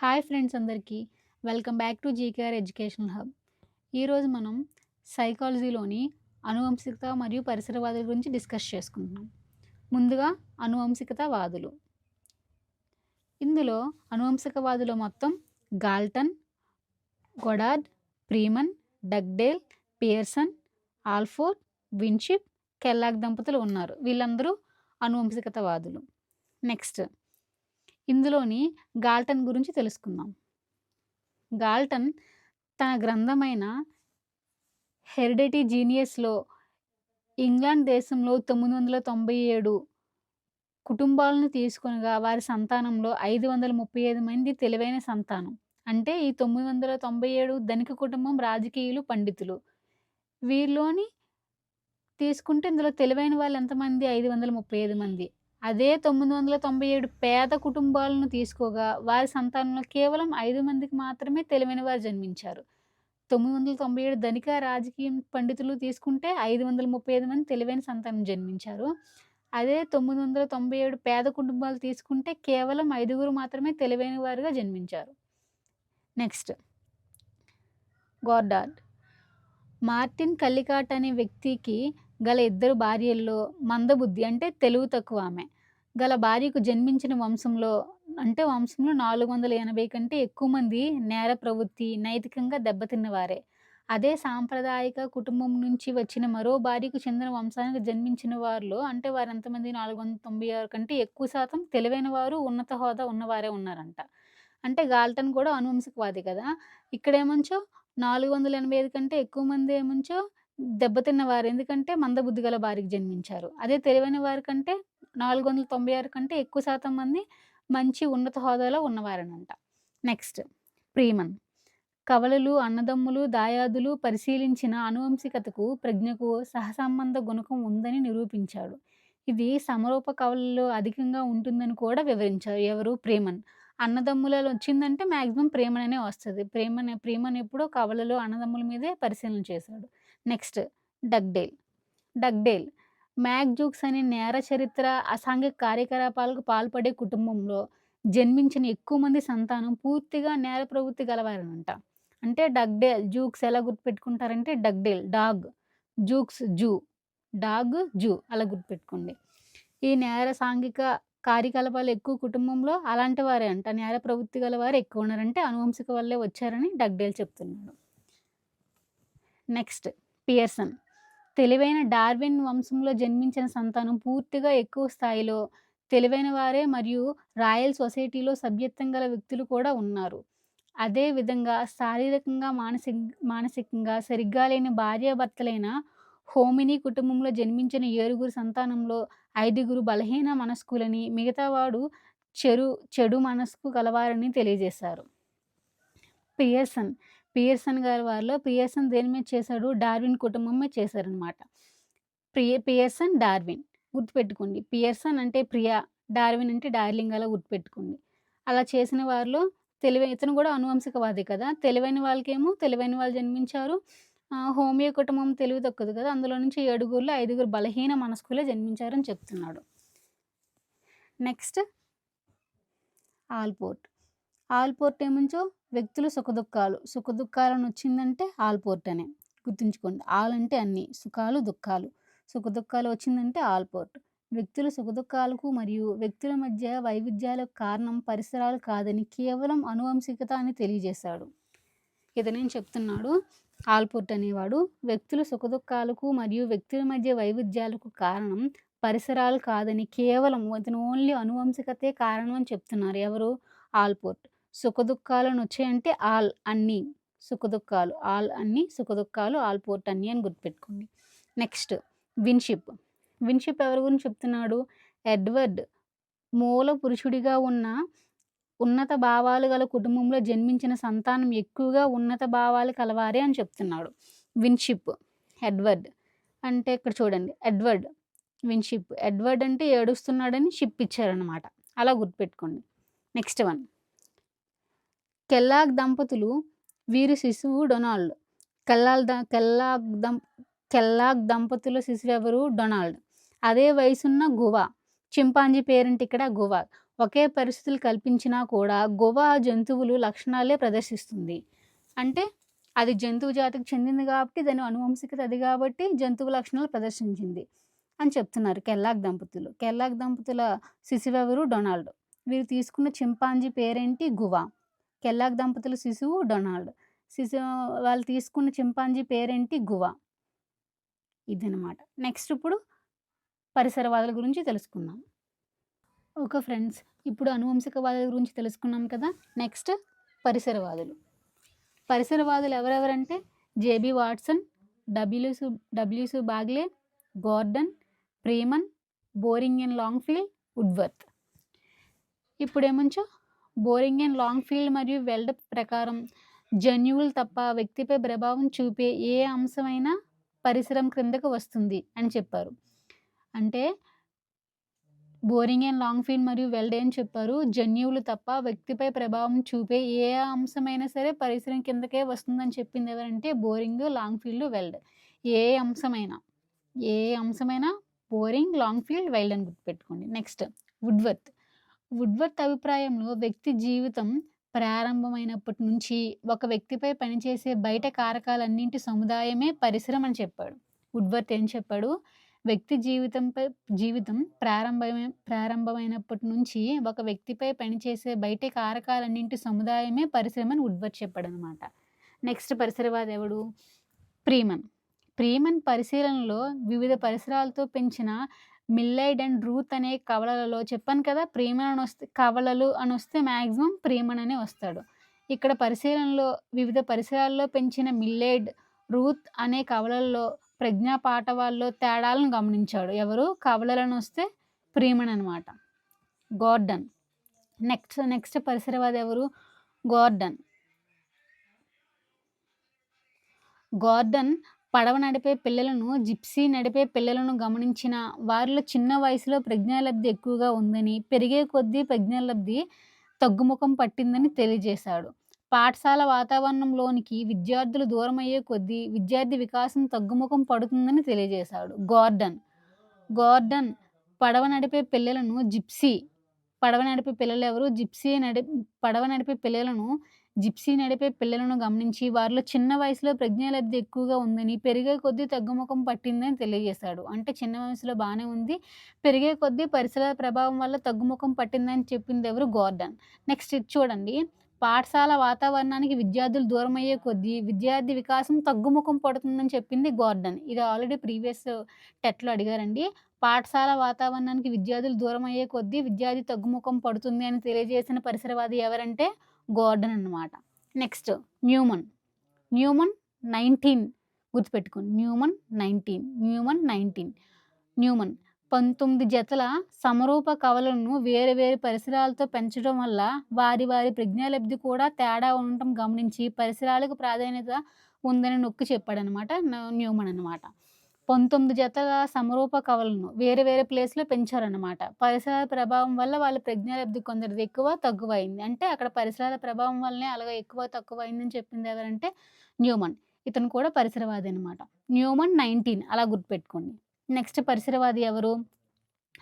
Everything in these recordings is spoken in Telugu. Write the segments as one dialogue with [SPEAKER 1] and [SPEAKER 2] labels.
[SPEAKER 1] హాయ్ ఫ్రెండ్స్ అందరికీ. Welcome back to GKR education hub. ఈరోజు మనం సైకాలజీలోని అనువంశికత మరియు పరిసరవాదుల గురించి డిస్కస్ చేసుకుంటున్నాం. ముందుగా అనువంశికతవాదులు ఇందులో అనువంశికవాదులు మొత్తం Galton Goddard Freeman Dugdale Pearson Alford Winship Kellogg దంపతులు ఉన్నారు. వీళ్ళందరూ అనువంశికతవాదులు నెక్స్ట్ ఇందులోని గాల్టన్ గురించి తెలుసుకుందాం. గాల్టన్ తన గ్రంథమైన హెరిడిటీ జీనియస్లో ఇంగ్లాండ్ దేశంలో తొమ్మిది వందల తొంభై ఏడు కుటుంబాలను తీసుకొనగా వారి సంతానంలో ఐదు వందల ముప్పై ఐదు మంది తెలివైన సంతానం. అంటే ఈ తొమ్మిది వందల తొంభై ఏడు ధనిక కుటుంబం రాజకీయులు పండితులు. వీరిలోని తీసుకుంటే ఇందులో తెలివైన వాళ్ళు ఎంతమంది? ఐదు వందల ముప్పై ఐదు మంది. అదే తొమ్మిది వందల తొంభై ఏడు పేద కుటుంబాలను తీసుకోగా వారి సంతానంలో కేవలం ఐదు మందికి మాత్రమే తెలివైన వారు జన్మించారు. తొమ్మిది వందల తొంభై ఏడు ధనిక రాజకీయ పండితులు తీసుకుంటే ఐదు వందల ముప్పై ఐదు మంది తెలివైన సంతానం జన్మించారు. అదే తొమ్మిది వందల తొంభై ఏడు పేద కుటుంబాలు తీసుకుంటే కేవలం ఐదుగురు మాత్రమే తెలివైన వారుగా జన్మించారు. నెక్స్ట్. గోర్డార్డ్. మార్టిన్ కల్లికాట్ అనే వ్యక్తికి గల ఇద్దరు భార్యల్లో మందబుద్ధి అంటే తెలుగు తక్కువ ఆమె. గల భార్యకు జన్మించిన వంశంలో అంటే వంశంలో నాలుగు వందల ఎనభై కంటే ఎక్కువ మంది నేర ప్రవృత్తి నైతికంగా దెబ్బతిన్నవారే. అదే సాంప్రదాయక కుటుంబం నుంచి వచ్చిన మరో భార్యకు చెందిన వంశానికి జన్మించిన వారిలో అంటే వారు ఎంతమంది నాలుగు వందల తొంభై ఆరు కంటే ఎక్కువ శాతం తెలివైన వారు ఉన్నత హోదా ఉన్నవారే ఉన్నారంట. అంటే గాల్టన్ కూడా అనువంశకవాది కదా. ఇక్కడ ఏమంచో నాలుగు వందల ఎనభై ఐదు కంటే ఎక్కువ మంది ఏమంచో? దెబ్బతిన్న వారు. ఎందుకంటే మందబుద్ధి గల వారికి జన్మించారు. అదే తెలివైన వారి కంటే నాలుగు వందల తొంభై ఆరు కంటే ఎక్కువ శాతం మంది మంచి ఉన్నత హోదాలో ఉన్నవారనంట. Next Freeman. కవలలు అన్నదమ్ములు దాయాదులు పరిశీలించిన అనువంశికతకు ప్రజ్ఞకు సహసంబంధ గుణకం ఉందని నిరూపించాడు. ఇది సమరూప కవలలో అధికంగా ఉంటుందని కూడా వివరించారు ఎవరు? ప్రేమన్. అన్నదమ్ములలో వచ్చిందంటే మ్యాక్సిమం ప్రేమననే వస్తుంది. ప్రేమనే ప్రేమను ఎప్పుడో కవలలో అన్నదమ్ముల మీదే పరిశీలన చేశాడు. Next Dugdale. Dugdale. Max Jukes అనే నేర చరిత్ర అసాంఘిక కార్యకలాపాలకు పాల్పడే కుటుంబంలో జన్మించిన ఎక్కువ మంది సంతానం పూర్తిగా నేర ప్రవృత్తి గలవారనంట. అంటే డగ్డేల్ జూక్స్ ఎలా గుర్తుపెట్టుకుంటారంటే Dugdale dog Jukes zoo dog zoo అలా గుర్తుపెట్టుకోండి. ఈ నేర సాంఘిక కార్యకలాపాలు ఎక్కువ కుటుంబంలో అలాంటి వారే అంట. నేర ప్రవృత్తి గల వారు ఎక్కువ ఉన్నారంటే అనువంశిక వల్లే వచ్చారని డగ్డేల్ చెప్తున్నాడు. Next Pearson. తెలివైన డార్విన్ వంశంలో జన్మించిన సంతానం పూర్తిగా ఎక్కువ స్థాయిలో తెలివైన వారే మరియు రాయల్ సొసైటీలో సభ్యత్వం గల వ్యక్తులు కూడా ఉన్నారు. అదే విధంగా శారీరకంగా మానసిక మానసికంగా సరిగ్గా లేని భార్యాభర్తలైన హోమిని కుటుంబంలో జన్మించిన ఏడుగురు సంతానంలో ఐదుగురు బలహీన మనస్కులని మిగతావాడు చెరు చెడు మనస్కు గలవారని తెలియజేశారు. పియర్సన్. పియర్సన్ గారి వారిలో పియర్సన్ దేని మీద చేశాడు? డార్విన్ కుటుంబం మీద చేశారనమాట ప్రియ పియర్సన్ డార్విన్. గుర్తుపెట్టుకోండి. పియర్సన్ అంటే ప్రియా డార్విన్ అంటే డార్లింగ్ అలా గుర్తుపెట్టుకోండి. అలా చేసిన వారిలో తెలివై ఇతను కూడా అనువంశికవాది కదా. తెలివైన వాళ్ళకేమో తెలివైన వాళ్ళు జన్మించారు. హోమియో కుటుంబం తెలివి తక్కువది కదా. అందులో నుంచి ఏడుగురులో ఐదుగురు బలహీన మనస్కులే జన్మించారని చెప్తున్నాడు. Next Allport. ఆల్పోర్ట్ ఏముంచో? వ్యక్తులు సుఖదుఖాలు. సుఖదుఖాలను వచ్చిందంటే ఆల్పోర్ట్ అనే. గుర్తుంచుకోండి. ఆల్ అంటే అన్ని. సుఖాలు దుఃఖాలు. సుఖదుఖాలు వచ్చిందంటే ఆల్పోర్ట్ వ్యక్తుల సుఖదుఖాలకు మరియు వ్యక్తుల మధ్య వైవిధ్యాలకు కారణం పరిసరాలు కాదని కేవలం అనువంశికత అని తెలియజేశాడు. ఇతనేం చెప్తున్నాడు. ఆల్పోర్ట్ అనేవాడు వ్యక్తుల సుఖదుఖాలకు మరియు వ్యక్తుల మధ్య వైవిధ్యాలకు కారణం పరిసరాలు కాదని కేవలం ఇతను ఓన్లీ అనువంశికతే కారణం అని చెప్తున్నారు. ఎవరు? ఆల్పోర్ట్ సుఖదుఖాలను వచ్చాయంటే ఆల్ అన్నీ సుఖదుఖాలు ఆల్ అన్ని సుఖదుఖాలు ఆల్పోర్ట్ అన్ని అని గుర్తుపెట్టుకోండి. నెక్స్ట్ విన్షిప్. విన్షిప్ ఎవరి గురించి చెప్తున్నాడు? ఎడ్వర్డ్ మూల పురుషుడిగా ఉన్న ఉన్నత భావాలు గల కుటుంబంలో జన్మించిన సంతానం ఎక్కువగా ఉన్నత భావాలు కలవారే అని చెప్తున్నాడు. విన్షిప్. ఎడ్వర్డ్ అంటే ఇక్కడ చూడండి. ఎడ్వర్డ్. విన్షిప్. ఎడ్వర్డ్ అంటే ఏడుస్తున్నాడని షిప్ ఇచ్చారనమాట అలా గుర్తుపెట్టుకోండి. Next one. కెల్లాగ్ దంపతులు వీరి శిశువు డొనాల్డ్. కెల్లాల్ ద కెల్లాగ్ దం కెల్లాగ్ దంపతుల శిశువు ఎవరు? డొనాల్డ్. అదే వయసున్న గువా. చింపాంజీ పేరెంట్ ఇక్కడ గువా. ఒకే పరిస్థితులు కల్పించినా కూడా గువా జంతువులు లక్షణాలే ప్రదర్శిస్తుంది. అంటే అది జంతువు జాతికి చెందింది కాబట్టి దాని అనువంశికత అది కాబట్టి జంతువు లక్షణాలు ప్రదర్శించింది అని చెప్తున్నారు కెల్లాగ్ దంపతులు. కెల్లాగ్ దంపతుల శిశువెవరు డొనాల్డ్. వీరు తీసుకున్న చింపాంజీ పేరేంటి? గువా. కెల్లాగ్ దంపతులు శిశువు డొనాల్డ్. శిశువు వాళ్ళు తీసుకున్న చింపాంజీ పేరేంటి? గువా. ఇదనమాట నెక్స్ట్ ఇప్పుడు పరిసరవాదుల గురించి తెలుసుకుందాం. ఓకే ఫ్రెండ్స్ ఇప్పుడు అనువంశికవాదుల గురించి తెలుసుకున్నాం కదా. నెక్స్ట్ పరిసరవాదులు. పరిసరవాదులు ఎవరెవరంటే? J B Watson W C W C Bagley Gordon Freeman Boring and Langfeld Woodworth. ఇప్పుడేమంచో? Boring and Langfeld మరియు వెల్డ్ ప్రకారం. జన్యువులు తప్ప వ్యక్తిపై ప్రభావం చూపే ఏ అంశమైనా పరిసరం క్రిందకు వస్తుంది అని చెప్పారు. అంటే బోరింగ్ అండ్ లాంగ్ ఫీల్డ్ మరియు వెల్డ్ అని చెప్పారు. జన్యువులు తప్ప వ్యక్తిపై ప్రభావం చూపే ఏ అంశమైనా సరే పరిసరం కిందకే వస్తుందని చెప్పింది ఎవరంటే బోరింగ్ లాంగ్ ఫీల్డ్ వెల్డ్. ఏ అంశమైనా ఏ అంశమైనా బోరింగ్ లాంగ్ ఫీల్డ్ వెల్డ్ అని గుర్తుపెట్టుకోండి. నెక్స్ట్ వుడ్వర్త్ వుడ్వర్త్ అభిప్రాయంలో వ్యక్తి జీవితం ప్రారంభమైనప్పటి నుంచి ఒక వ్యక్తిపై పనిచేసే బయట కారకాలన్నింటి సముదాయమే పరిశ్రమ అని చెప్పాడు. వుడ్వర్త్ ఏం చెప్పాడు? వ్యక్తి జీవితంపై జీవితం ప్రారంభమై ప్రారంభమైనప్పటి నుంచి ఒక వ్యక్తిపై పనిచేసే బయట కారకాలన్నింటి సముదాయమే పరిశ్రమ అని వుడ్వర్త్ చెప్పాడు అనమాట నెక్స్ట్ పరిసరవాది ఎవడు? ప్రీమన్. ప్రీమన్ పరిశీలనలో వివిధ పరిసరాలతో పెంచిన మిల్లైడ్ అండ్ రూత్ అనే కవలలలో చెప్పాను కదా ప్రేమన్ అని వస్తే కవలలు అని వస్తే మ్యాక్సిమం ప్రేమన్ అనే వస్తాడు. ఇక్కడ పరిశీలనలో వివిధ పరిసరాల్లో పెంచిన మిల్లైడ్ రూత్ అనే కవలల్లో ప్రజ్ఞా పాఠవాల్లో తేడాలను గమనించాడు. ఎవరు? కవలలను వస్తే ప్రేమన్ అనమాట గార్డన్. నెక్స్ట్ నెక్స్ట్ పరిసరవాది ఎవరు? గార్డన్. గార్డన్ పడవ నడిపే పిల్లలను జిప్సీ నడిపే పిల్లలను గమనించిన వారిలో చిన్న వయసులో ప్రజ్ఞాలబ్ధి ఎక్కువగా ఉందని పెరిగే కొద్దీ ప్రజ్ఞాలబ్ధి తగ్గుముఖం పట్టిందని తెలియజేశాడు. పాఠశాల వాతావరణంలోనికి విద్యార్థులు దూరమయ్యే కొద్దీ విద్యార్థి వికాసం తగ్గుముఖం పడుతుందని తెలియజేశాడు. గార్డన్. గార్డన్ పడవ నడిపే పిల్లలను జిప్సీ పడవ నడిపే పిల్లలు ఎవరు? జిప్సీ నడి పడవ నడిపే పిల్లలను జిప్సీ నడిపే పిల్లలను గమనించి వారిలో చిన్న వయసులో ప్రజ్ఞాలబ్ధి ఎక్కువగా ఉందని పెరిగే కొద్దీ తగ్గుముఖం పట్టిందని తెలియజేశాడు. అంటే చిన్న వయసులో బాగానే ఉంది పెరిగే కొద్దీ పరిసర ప్రభావం వల్ల తగ్గుముఖం పట్టిందని చెప్పింది ఎవరు? గార్డన్. నెక్స్ట్ ఇది చూడండి. పాఠశాల వాతావరణానికి విద్యార్థులు దూరం అయ్యే కొద్దీ విద్యార్థి వికాసం తగ్గుముఖం పడుతుందని చెప్పింది గార్డన్. ఇది ఆల్రెడీ ప్రీవియస్ టెట్లో అడిగారండి. పాఠశాల వాతావరణానికి విద్యార్థులు దూరం అయ్యే కొద్దీ విద్యార్థి తగ్గుముఖం పడుతుంది అని తెలియజేసిన పరిసరవాది ఎవరంటే గార్డెన్ అన్నమాట. Next Newman. న్యూమన్ నైన్టీన్ గుర్తుపెట్టుకోండి Newman nineteen. Newman nineteen. Newman. పంతొమ్మిది జతల సమరూప కవలను వేరు వేరు పరిసరాలతో పెంచడం వల్ల వారి వారి ప్రజ్ఞాలబ్ధి కూడా తేడా ఉండటం గమనించి పరిసరాలకు ప్రాధాన్యత ఉందని నొక్కి చెప్పాడనమాట న్యూమన్ అనమాట పంతొమ్మిది జతల సమరూప కవలను వేరే వేరే ప్లేస్లో పెంచారనమాట పరిసరాల ప్రభావం వల్ల వాళ్ళ ప్రజ్ఞాలబ్ధి కొందరిది ఎక్కువ తగ్గువైంది అయింది అంటే అక్కడ పరిసరాల ప్రభావం వల్లనే అలాగే ఎక్కువ తక్కువ అయిందని చెప్పింది ఎవరంటే న్యూమన్. ఇతను కూడా పరిసరవాది అనమాట న్యూమన్ నైన్టీన్ అలా గుర్తుపెట్టుకోండి. నెక్స్ట్ పరిసరవాది ఎవరు?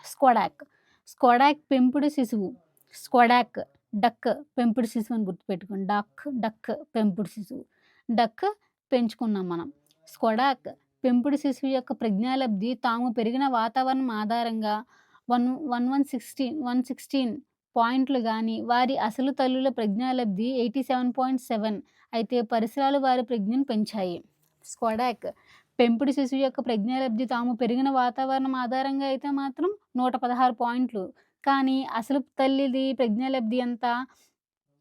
[SPEAKER 1] స్క్వడాక్ స్క్వడాక్ పెంపుడు శిశువు. స్క్వడాక్ డక్ పెంపుడు శిశువు అని గుర్తుపెట్టుకోండి. డక్ డక్ పెంపుడు శిశువు. డక్ పెంచుకున్నాం మనం. స్క్వడాక్ పెంపుడు శిశువు యొక్క ప్రజ్ఞాలబ్ధి తాము పెరిగిన వాతావరణం ఆధారంగా one one one sixteen one sixteen పాయింట్లు కానీ వారి అసలు తల్లుల ప్రజ్ఞాలబ్ధి ఎయిటీ సెవెన్ పాయింట్ సెవెన్ అయితే పరిసరాలు వారి ప్రజ్ఞను పెంచాయి. స్కోడాక్ పెంపుడు శిశువు యొక్క ప్రజ్ఞాలబ్ధి తాము పెరిగిన వాతావరణం ఆధారంగా అయితే మాత్రం నూట పదహారు పాయింట్లు. కానీ అసలు తల్లిది ప్రజ్ఞాలబ్ధి అంతా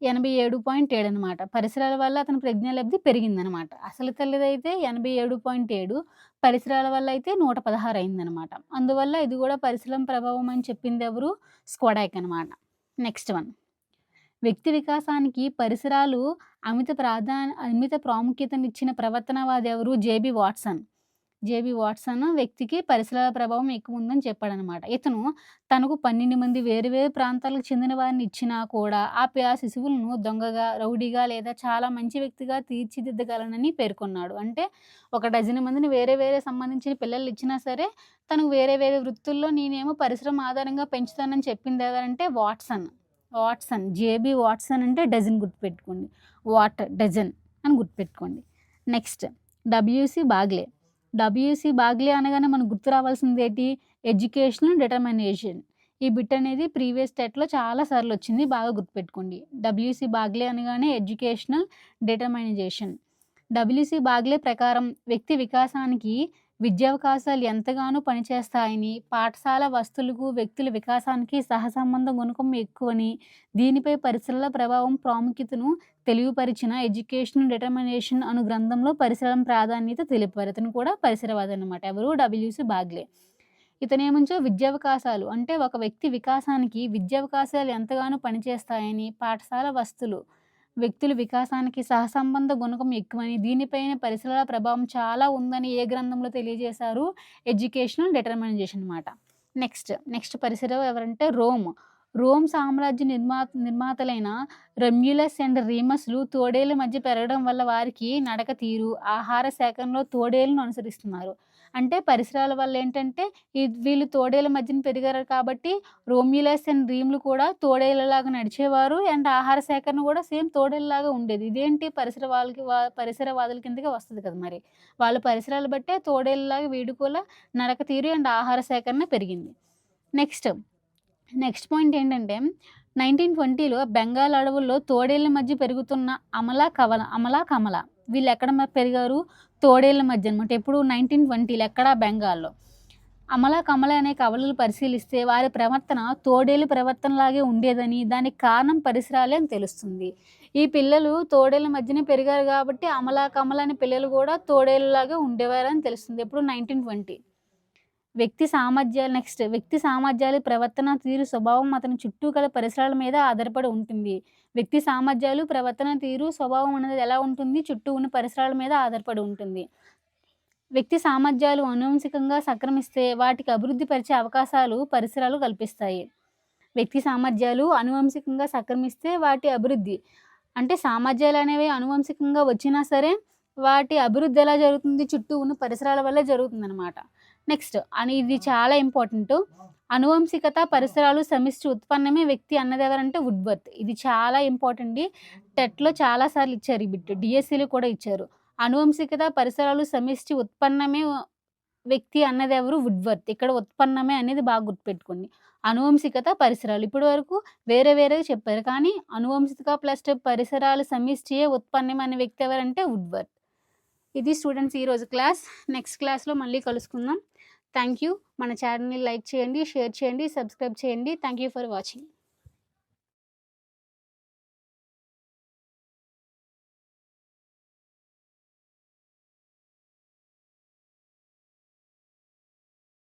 [SPEAKER 1] ఎనభై ఏడు పాయింట్ ఏడు అనమాట పరిసరాల వల్ల అతని ప్రజ్ఞాలబ్ధి పెరిగిందనమాట అసలు తల్లిదైతే ఎనభై ఏడు పాయింట్ ఏడు పరిసరాల వల్ల అయితే నూట పదహారు అయిందనమాట అందువల్ల ఇది కూడా పరిసరం ప్రభావం అని చెప్పింది ఎవరు? స్కోడాక్ అనమాట నెక్స్ట్ వన్. వ్యక్తి వికాసానికి పరిసరాలు అమిత ప్రాధాన్య అమిత ప్రాముఖ్యతనిచ్చిన ప్రవర్తనవాది ఎవరు? JB Watson. జేబీ వాట్సన్ వ్యక్తికి పరిసరాల ప్రభావం ఎక్కువ ఉందని చెప్పాడనమాట. ఇతను తనకు పన్నెండు మంది వేరు వేరు ప్రాంతాలకు చెందిన వారిని ఇచ్చినా కూడా ఆ ఆ శిశువులను దొంగగా రౌడీగా లేదా చాలా మంచి వ్యక్తిగా తీర్చిదిద్దగలనని పేర్కొన్నాడు. అంటే ఒక డజన్ మందిని వేరే వేరే సంబంధించిన పిల్లలు ఇచ్చినా సరే తనకు వేరే వేరే వృత్తుల్లో నేనేమో పరిశ్రమ ఆధారంగా పెంచుతానని చెప్పింది ఎవరంటే Watson. Watson J B Watson అంటే డజన్ గుర్తుపెట్టుకోండి. వాటర్ డజన్ అని గుర్తుపెట్టుకోండి. Next W C Bagley. W C Bagley అనగానే మనకు గుర్తు రావాల్సింది ఏంటి? ఎడ్యుకేషనల్ డిటర్మినేషన్ ఈ బిట్ అనేది ప్రీవియస్ టెట్లో చాలా సార్లు వచ్చింది బాగా గుర్తుపెట్టుకోండి. డబ్ల్యూసి బాగ్లే అనగానే educational determinization W C Bagley ప్రకారం వ్యక్తి వికాసానికి విద్యావకాశాలు ఎంతగానో పనిచేస్తాయని పాఠశాల వస్తువులకు వ్యక్తుల వికాసానికి సహసంబంధ గుణకం ఎక్కువని దీనిపై పరిసరాల ప్రభావం ప్రాముఖ్యతను తెలియపరిచిన ఎడ్యుకేషన్ డిటర్మినేషన్ అను గ్రంథంలో పరిసరం ప్రాధాన్యత తెలిపారు ఇతను కూడా పరిసరవాది అనమాట ఎవరు డబ్ల్యూసి బాగ్లే. ఇతనేమంచో విద్యావకాశాలు అంటే ఒక వ్యక్తి వికాసానికి విద్యావకాశాలు ఎంతగానో పనిచేస్తాయని పాఠశాల వస్తువులు వ్యక్తుల వికాసానికి సహసంబంధ గుణకం ఎక్కువని దీనిపైన పరిసరాల ప్రభావం చాలా ఉందని ఏ గ్రంథంలో తెలియజేశారు? ఎడ్యుకేషనల్ డిటర్మినేషన్ అనమాట నెక్స్ట్ నెక్స్ట్ పరిసరం ఎవరంటే రోమ్. రోమ్ సామ్రాజ్య నిర్మా నిర్మాతలైన రెమ్యులస్ అండ్ రీమస్లు తోడేల మధ్య పెరగడం వల్ల వారికి నడక తీరు ఆహార సేకరణలో తోడేళ్ళను అనుసరిస్తున్నారు. అంటే పరిసరాల వల్ల ఏంటంటే వీళ్ళు తోడేల మధ్యన పెరిగారు కాబట్టి రోమ్యులస్ అండ్ రీమ్లు కూడా తోడేళ్ళలాగా నడిచేవారు అండ్ ఆహార సేకరణ కూడా సేమ్ తోడేళ్ళలాగా ఉండేది. ఇదేంటి? పరిసర వాళ్ళకి వా- పరిసరవాదుల కిందకి వస్తుంది కదా మరి. వాళ్ళ పరిసరాలు బట్టే తోడేళ్ళలాగా వీడు కూడా నడక తీరు అండ్ ఆహార సేకరణ పెరిగింది. నెక్స్ట్ నెక్స్ట్ పాయింట్ ఏంటంటే నైన్టీన్ ట్వంటీలో బెంగాల్ అడవుల్లో తోడేళ్ళ మధ్య పెరుగుతున్న అమలా కవల అమలా కమల. వీళ్ళు ఎక్కడ పెరిగారు? తోడేళ్ళ మధ్య అనమాట ఎప్పుడు? నైన్టీన్ ట్వంటీలు ఎక్కడ? బెంగాల్లో. అమలా కమల అనే కవలలు పరిశీలిస్తే వారి ప్రవర్తన తోడేలు ప్రవర్తనలాగే ఉండేదని దానికి కారణం పరిసరాలే అని తెలుస్తుంది. ఈ పిల్లలు తోడేళ్ళ మధ్యనే పెరిగారు కాబట్టి అమలా కమల అనే పిల్లలు కూడా తోడేళ్ళలాగే ఉండేవారని తెలుస్తుంది. ఎప్పుడు? Nineteen twenty. వ్యక్తి సామర్థ్యాలు నెక్స్ట్ వ్యక్తి సామర్థ్యాలు ప్రవర్తన తీరు స్వభావం అతని చుట్టూ గల పరిసరాల మీద ఆధారపడి ఉంటుంది. వ్యక్తి సామర్థ్యాలు ప్రవర్తన తీరు స్వభావం అనేది ఎలా ఉంటుంది? చుట్టూ ఉన్న పరిసరాల మీద ఆధారపడి ఉంటుంది. వ్యక్తి సామర్థ్యాలు అనువంశికంగా సక్రమిస్తే వాటికి అభివృద్ధి పరిచే అవకాశాలు పరిసరాలు కల్పిస్తాయి. వ్యక్తి సామర్థ్యాలు అనువంశికంగా సక్రమిస్తే వాటి అభివృద్ధి. అంటే సామర్థ్యాలు అనేవి అనువంశికంగా వచ్చినా సరే వాటి అభివృద్ధి ఎలా జరుగుతుంది? చుట్టూ ఉన్న పరిసరాల వల్ల జరుగుతుంది అనమాట నెక్స్ట్ అని ఇది చాలా ఇంపార్టెంట్. అనువంశికత పరిసరాలు సమిష్టి ఉత్పన్నమే వ్యక్తి అన్నది ఎవరంటే వుడ్వర్త్. ఇది చాలా ఇంపార్టెంట్. టెట్లో చాలాసార్లు ఇచ్చారు ఈ బిట్. డిఎస్సీలు కూడా ఇచ్చారు. అనువంశికత పరిసరాలు సమిష్టి ఉత్పన్నమే వ్యక్తి అన్నది ఎవరు? వుడ్వర్త్. ఇక్కడ ఉత్పన్నమే అనేది బాగా గుర్తుపెట్టుకోండి. అనువంశికత పరిసరాలు. ఇప్పటి వరకు వేరే వేరే చెప్పారు. కానీ అనువంశిక ప్లస్ పరిసరాలు సమిష్టియే ఉత్పన్నం అనే వ్యక్తి ఎవరంటే వుడ్వర్త్. ఇది స్టూడెంట్స్ ఈరోజు క్లాస్. నెక్స్ట్ క్లాస్లో మళ్ళీ కలుసుకుందాం. థ్యాంక్ యూ మన ఛానల్ని లైక్ చేయండి షేర్ చేయండి సబ్స్క్రైబ్ చేయండి. Thank you for watching.